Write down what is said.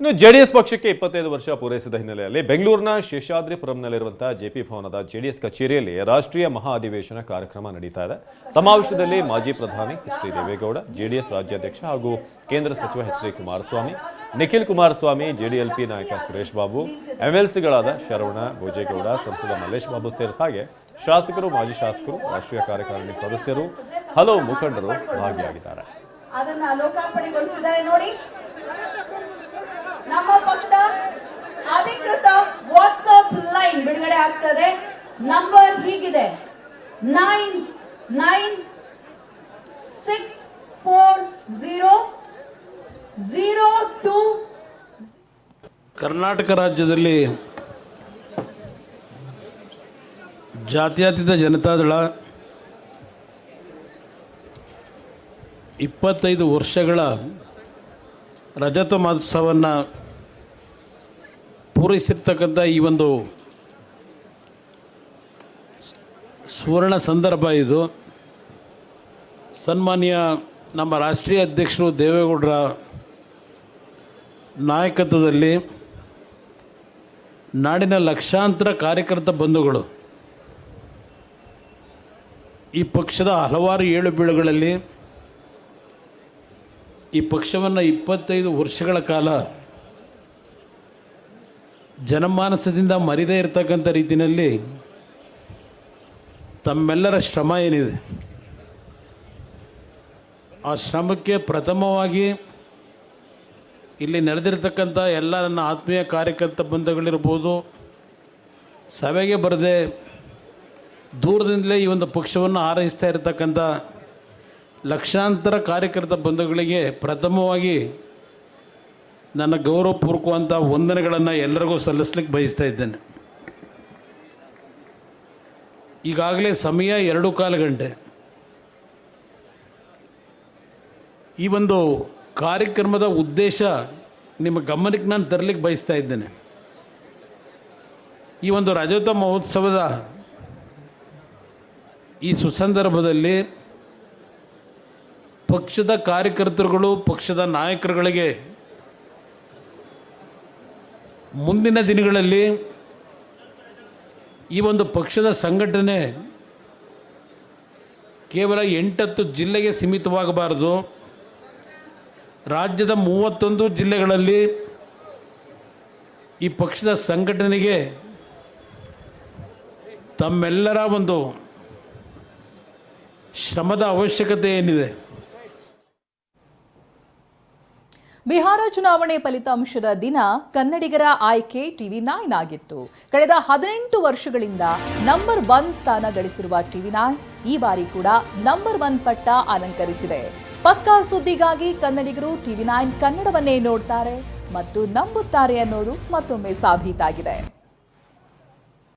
ಇನ್ನು ಜೆಡಿಎಸ್ ಪಕ್ಷಕ್ಕೆ ಇಪ್ಪತ್ತೈದು ವರ್ಷ ಪೂರೈಸಿದ ಹಿನ್ನೆಲೆಯಲ್ಲಿ ಬೆಂಗಳೂರಿನ ಶೇಷಾದ್ರಿಪುರಂನಲ್ಲಿರುವಂತಹ ಜೆಪಿ ಭವನದ ಜೆಡಿಎಸ್ ಕಚೇರಿಯಲ್ಲಿ ರಾಷ್ಟ್ರೀಯ ಮಹಾ ಅಧಿವೇಶನ ಕಾರ್ಯಕ್ರಮ ನಡೀತಾ ಇದೆ. ಸಮಾವೇಶದಲ್ಲಿ ಮಾಜಿ ಪ್ರಧಾನಿ ಎಚ್ ಡಿ ದೇವೇಗೌಡ, ಜೆಡಿಎಸ್ ರಾಜ್ಯಾಧ್ಯಕ್ಷ ಹಾಗೂ ಕೇಂದ್ರ ಸಚಿವ H D Kumaraswamy, Nikhil Kumaraswamy, JDLP ನಾಯಕ ಸುರೇಶ್ ಬಾಬು, ಎಂಎಲ್ಸಿಗಳಾದ ಶರವಣ ಭೋಜೇಗೌಡ, ಸಂಸದ ಮಲ್ಲೇಶ್ ಬಾಬು ಸೇರಿದ ಹಾಗೆ ಶಾಸಕರು, ಮಾಜಿ ಶಾಸಕರು, ರಾಷ್ಟ್ರೀಯ ಕಾರ್ಯಕಾರಿಣಿ ಸದಸ್ಯರು, ಹಲವು ಮುಖಂಡರು ಭಾಗಿಯಾಗಿದ್ದಾರೆ. ನಮ್ಮ ಪಕ್ಷದ ಅಧಿಕೃತ ವಾಟ್ಸ್ಆಪ್ ಲೈನ್ ಬಿಡುಗಡೆ ಆಗ್ತದೆ. ನಂಬರ್ ಹೀಗಿದೆ nine nine six four zero zero two. Karnataka ರಾಜ್ಯದಲ್ಲಿ ಜಾತ್ಯತೀತ ಜನತಾದಳ ಇಪ್ಪತ್ತೈದು ವರ್ಷಗಳ ರಜತ ಮಹೋತ್ಸವವನ್ನು ಪೂರೈಸಿರ್ತಕ್ಕಂಥ ಈ ಒಂದು ಸುವರ್ಣ ಸಂದರ್ಭ ಇದು. ಸನ್ಮಾನ್ಯ ನಮ್ಮ ರಾಷ್ಟ್ರೀಯ ಅಧ್ಯಕ್ಷರು ದೇವೇಗೌಡರ ನಾಯಕತ್ವದಲ್ಲಿ ನಾಡಿನ ಲಕ್ಷಾಂತರ ಕಾರ್ಯಕರ್ತ ಬಂಧುಗಳು ಈ ಪಕ್ಷದ ಹಲವಾರು ಏಳು ಬೀಳುಗಳಲ್ಲಿ ಈ ಪಕ್ಷವನ್ನು ಇಪ್ಪತ್ತೈದು ವರ್ಷಗಳ ಕಾಲ ಜನಮಾನಸದಿಂದ ಮರಿದೇ ಇರತಕ್ಕಂಥ ರೀತಿಯಲ್ಲಿ ತಮ್ಮೆಲ್ಲರ ಶ್ರಮ ಏನಿದೆ? ಆ ಶ್ರಮಕ್ಕೆ ಪ್ರಥಮವಾಗಿ ಇಲ್ಲಿ ನಡೆದಿರ್ತಕ್ಕಂಥ ಎಲ್ಲ ನನ್ನ ಆತ್ಮೀಯ ಕಾರ್ಯಕರ್ತ ಬಂಧುಗಳಿರ್ಬೋದು, ಸಭೆಗೆ ಬರದೆ ದೂರದಿಂದಲೇ ಈ ಒಂದು ಪಕ್ಷವನ್ನು ಆರೈಸ್ತಾ ಇರತಕ್ಕಂಥ ಲಕ್ಷಾಂತರ ಕಾರ್ಯಕರ್ತ ಬಂಧುಗಳಿಗೆ ಪ್ರಥಮವಾಗಿ ನನ್ನ ಗೌರವಪೂರ್ವಕವಂಥ ವಂದನೆಗಳನ್ನು ಎಲ್ಲರಿಗೂ ಸಲ್ಲಿಸ್ಲಿಕ್ಕೆ ಬಯಸ್ತಾ ಇದ್ದೇನೆ. ಈಗಾಗಲೇ ಸಮಯ ಎರಡು ಕಾಲು ಗಂಟೆ. ಈ ಒಂದು ಕಾರ್ಯಕ್ರಮದ ಉದ್ದೇಶ ನಿಮ್ಮ ಗಮನಕ್ಕೆ ನಾನು ತರಲಿಕ್ಕೆ ಬಯಸ್ತಾ ಇದ್ದೇನೆ. ಈ ಒಂದು ರಜತ ಮಹೋತ್ಸವದ ಈ ಸುಸಂದರ್ಭದಲ್ಲಿ ಪಕ್ಷದ ಕಾರ್ಯಕರ್ತರುಗಳು, ಪಕ್ಷದ ನಾಯಕರುಗಳಿಗೆ ಮುಂದಿನ ದಿನಗಳಲ್ಲಿ ಈ ಒಂದು ಪಕ್ಷದ ಸಂಘಟನೆ ಕೇವಲ ಎಂಟತ್ತು ಜಿಲ್ಲೆಗೆ ಸೀಮಿತವಾಗಬಾರದು. ರಾಜ್ಯದ ಮೂವತ್ತೊಂದು ಜಿಲ್ಲೆಗಳಲ್ಲಿ ಈ ಪಕ್ಷದ ಸಂಘಟನೆಗೆ ತಮ್ಮೆಲ್ಲರ ಒಂದು ಶ್ರಮದ ಅವಶ್ಯಕತೆ ಏನಿದೆ? ಬಿಹಾರ ಚುನಾವಣೆ ಫಲಿತಾಂಶದ ದಿನ ಕನ್ನಡಿಗರ ಆಯ್ಕೆ ಟಿವಿ ನೈನ್ ಆಗಿತ್ತು. ಕಳೆದ ಹದಿನೆಂಟು ವರ್ಷಗಳಿಂದ ನಂಬರ್ ಒನ್ ಸ್ಥಾನ ಗಳಿಸಿರುವ ಟಿವಿ ನೈನ್ ಈ ಬಾರಿ ಕೂಡ ನಂಬರ್ ಒನ್ ಪಟ್ಟ ಅಲಂಕರಿಸಿದೆ. ಪಕ್ಕಾ ಸುದ್ದಿಗಾಗಿ ಕನ್ನಡಿಗರು ಟಿವಿ ನೈನ್ ಕನ್ನಡವನ್ನೇ ನೋಡ್ತಾರೆ ಮತ್ತು ನಂಬುತ್ತಾರೆ ಅನ್ನೋದು ಮತ್ತೊಮ್ಮೆ ಸಾಬೀತಾಗಿದೆ.